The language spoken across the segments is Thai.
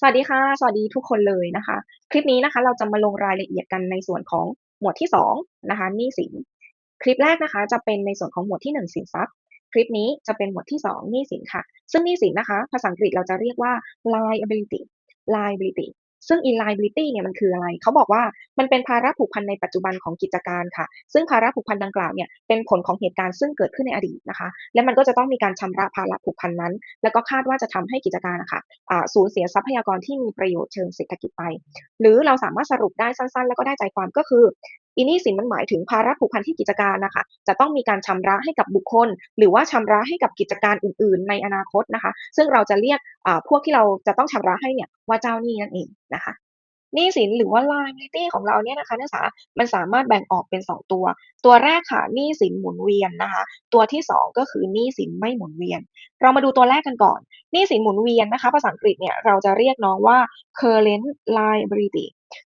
สวัสดีค่ะ สวัสดีทุกคนเลยนะคะ คลิปนี้นะคะ เราจะมาลงรายละเอียดกันในส่วนของหมวดที่2นะคะหนี้สิน คลิปแรกนะคะ จะเป็นในส่วนของหมวดที่ 1 สินทรัพย์ คลิปนี้จะเป็นหมวดที่2หนี้สินค่ะ ซึ่งหนี้สินนะคะ ภาษาอังกฤษเราจะเรียกว่า liability liability ซึ่ง liability เนี่ยมันคืออะไร เขาบอกว่ามันเป็นภาระผูกพันในปัจจุบันของกิจการค่ะ ซึ่งภาระผูกพันดังกล่าวเนี่ยเป็นผลของเหตุการณ์ซึ่งเกิดขึ้นในอดีตนะคะ และมันก็จะต้องมีการชำระภาระผูกพันนั้น แล้วก็คาดว่าจะทำให้กิจการนะคะะสูญเสียทรัพยากรที่มีประโยชน์เชิงเศรษฐกิจไป หรือเราสามารถสรุปได้สั้น ๆ แล้วก็ได้ใจความก็คือ อีหนี้สินมันหมายถึงภาระผูกพันที่กิจการนะคะ จะต้องมีการชำระให้กับบุคคล หรือว่าชำระให้กับกิจการอื่น ๆ ในอนาคตนะคะ ซึ่งเราจะเรียกพวกที่เราจะต้องชำระให้เนี่ยว่าเจ้าหนี้นั่นเองนะคะหนี้สินหรือว่า liability ของเราเนี่ยนะคะนักศึกษามันสามารถแบ่งออกเป็น 2 ตัว ตัวแรกค่ะหนี้สินหมุนเวียนนะคะ ตัวที่ 2 ก็คือหนี้สินไม่หมุนเวียน เรามาดูตัวแรกกันก่อนหนี้สินหมุนเวียนนะคะ ภาษาอังกฤษเนี่ยเราจะเรียกน้องว่า current liability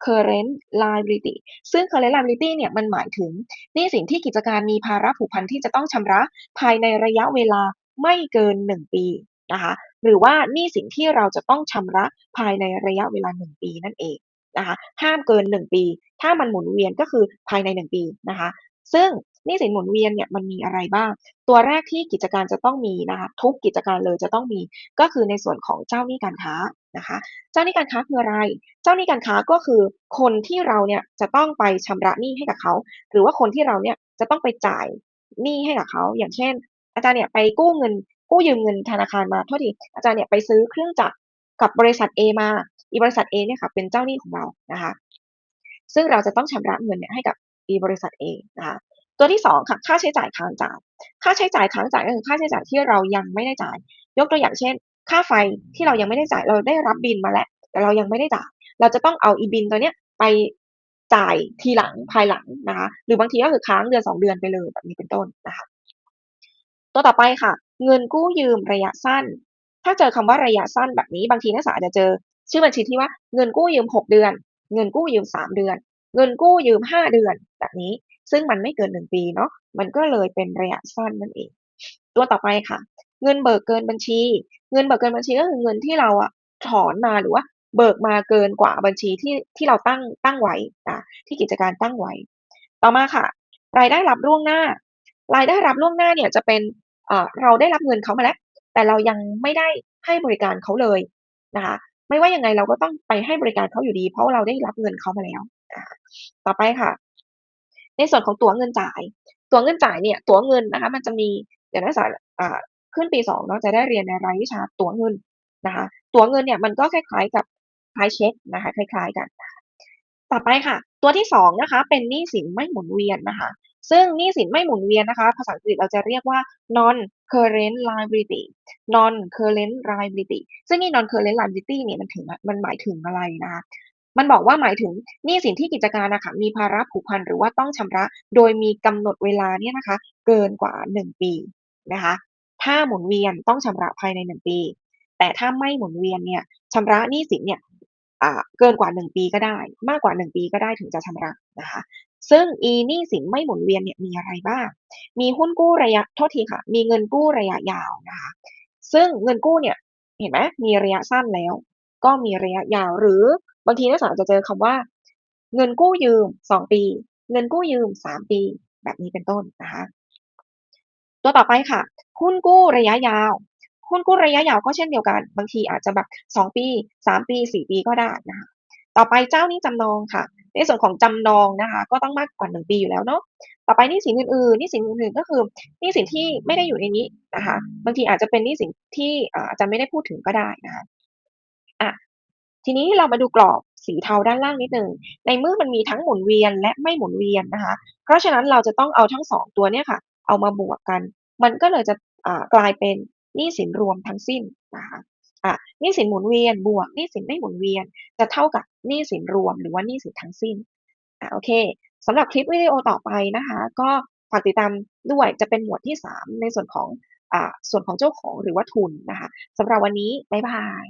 current liability ซึ่ง current liability เนี่ยมันหมายถึงหนี้สินที่กิจการมีภาระผูกพันที่จะต้องชำระภายในระยะเวลาไม่เกิน 1 ปีนะคะหรือว่าหนี้สินที่เราจะต้องชำระภายในระยะเวลา 1 ปีนั่นเองนะคะห้ามเกิน 1 ปี ถ้ามันหมุนเวียนก็คือภายใน 1 ปีนะคะ ซึ่งหนี้สินหมุนเวียนเนี่ยมันมีอะไรบ้าง ตัวแรกที่กิจการจะต้องมีนะคะทุกกิจการเลยจะต้องมีก็คือในส่วนของเจ้าหนี้การค้านะคะเจ้าหนี้การค้าคืออะไร เจ้าหนี้การค้าก็คือคนที่เราเนี่ยจะต้องไปชำระหนี้ให้กับเขา หรือว่าคนที่เราเนี่ยจะต้องไปจ่ายหนี้ให้กับเขา อย่างเช่น อาจารย์เนี่ยไปกู้เงิน กู้ยืมเงินธนาคารมาโทษทีอาจารย์เนี่ยไปซื้อเครื่องจักรกับบริษัท A มาอีบริษัท A เนี่ยค่ะเป็นเจ้าหนี้ของเรานะคะซึ่งเราจะต้องชำระเงินเนี่ยให้กับ อีบริษัท A นะคะตัวที่2ค่ะค่าใช้จ่ายค้างจ่าย ค่าใช้จ่ายค้างจ่ายก็คือค่าใช้จ่ายที่เรายังไม่ได้จ่าย ยกตัวอย่างเช่น ค่าไฟที่เรายังไม่ได้จ่ายเราได้รับบิลมาแล้ว แต่เรายังไม่ได้จ่าย เราจะต้องเอาอีบิลตัวเนี้ยไปจ่ายทีหลังภายหลังนะคะหรือบางทีก็คือค้างเดือน 2 เดือนไปเลยแบบนี้เป็นต้นนะคะตัวต่อไปค่ะ เงินกู้ยืมระยะสั้น ถ้าเจอคำว่าระยะสั้นแบบนี้บางทีนักศึกษาอาจจะเจอ ชื่อบัญชีที่ว่าเงินกู้ยืม 6 เดือน เงินกู้ยืม 3 เดือน เงินกู้ยืม5เดือนแบบนี้ ซึ่งมันไม่เกิน1ปีเนาะมันก็เลยเป็นระยะสั้นนั่นเอง ตัวต่อไปค่ะ เงินเบิกเกินบัญชี เงินเบิกเกินบัญชีก็คือเงินที่เราอะถอนมาหรือว่าเบิกมาเกินกว่าบัญชีที่ที่เราตั้งตั้งไว้นะที่กิจการตั้งไว้ ต่อมาค่ะ รายได้รับล่วงหน้า รายได้รับล่วงหน้าเนี่ยจะเป็นเราได้รับเงินเขามาแล้ว แต่เรายังไม่ได้ให้บริการเขาเลยนะคะไม่ว่ายังไงเราก็ต้องไปให้บริการเขาอยู่ดี เพราะว่าเราได้รับเงินเขามาแล้ว ต่อไปค่ะ ในส่วนของตั๋วเงินจ่าย ตั๋วเงินจ่ายเนี่ย ตั๋วเงินนะคะ มันจะมีเดี๋ยวนักศึกษาอ่าขึ้นปี2เนาะจะได้เรียนในรายวิชาตั๋วเงินนะคะ ตั๋วเงินเนี่ยมันก็คล้ายๆกับคล้ายเช็คนะคะ คล้าย ๆ กัน ต่อไปค่ะ ตัวที่2นะคะ เป็นหนี้สินไม่หมุนเวียนนะคะ ซึ่งหนี้สินไม่หมุนเวียนนะคะ ภาษาอังกฤษเราจะเรียกว่า non current liability non current liability ซึ่งนี่ non current liability เนี่ยมันถึงมันหมายถึงอะไรนะคะ มันบอกว่าหมายถึงหนี้สินที่กิจการนะคะมีภาระผูกพันหรือว่าต้องชำระ โดยมีกำหนดเวลาเนี่ยนะคะ เกินกว่า 1 ปีนะคะ ถ้าหมุนเวียนต้องชำระภายใน 1 ปี แต่ถ้าไม่หมุนเวียนเนี่ยชำระหนี้สินเนี่ยเกินกว่า 1 ปีก็ได้ มากกว่า 1 ปีก็ได้ถึงจะชำระนะคะ ซึ่งอีหนี้สินไม่หมุนเวียนเนี่ยมีอะไรบ้าง มีหุ้นกู้ระยะโทษทีค่ะ มีเงินกู้ระยะยาวนะคะ ซึ่งเงินกู้เนี่ยเห็นไหมมีระยะสั้นแล้ว ก็มีระยะยาวหรือ บางทีนักศึกษาจะเจอคำว่า เงินกู้ยืม2ปี เงินกู้ยืม3ปี แบบนี้เป็นต้นนะคะ ตัวต่อไปค่ะหุ้นกู้ระยะยาวหุ้นกู้ระยะยาวก็เช่นเดียวกัน บางทีอาจจะแบบ2ปี3ปี4ปีก็ได้นะคะต่อไปเจ้านี้จำนองค่ะ ในส่วนของจำนองนะคะ ก็ต้องมากกว่า1ปีอยู่แล้วเนาะต่อไปนี้สินอื่นๆนี้สินอื่นๆก็คือนี้สินที่ไม่ได้อยู่ในนี้นะคะ บางทีอาจจะเป็นนี้สินที่อาอาจจะไม่ได้พูดถึงก็ได้นะคะอะ ทีนี้เรามาดูกรอบสีเทาด้านล่างนิดหนึ่ง ในเมื่อมันมีทั้งหมุนเวียนและไม่หมุนเวียนนะคะ เพราะฉะนั้นเราจะต้องเอาทั้ง2ตัวเนี่ยค่ะ เอามาบวกกัน มันก็เลยจะกลายเป็นหนี้สินรวมทั้งสิ้นนะคะอะหนี้สินหมุนเวียนบวกหนี้สินไม่หมุนเวียน จะเท่ากับหนี้สินรวมหรือว่าหนี้สินทั้งสิ้นอะโอเคสำหรับคลิปวิดีโอต่อไปนะคะ ก็ฝากติดตามด้วยจะเป็นหมวดที่ 3 ในส่วนของอ่าส่วนของเจ้าของหรือว่าทุนนะคะสำหรับวันนี้บ๊ายบาย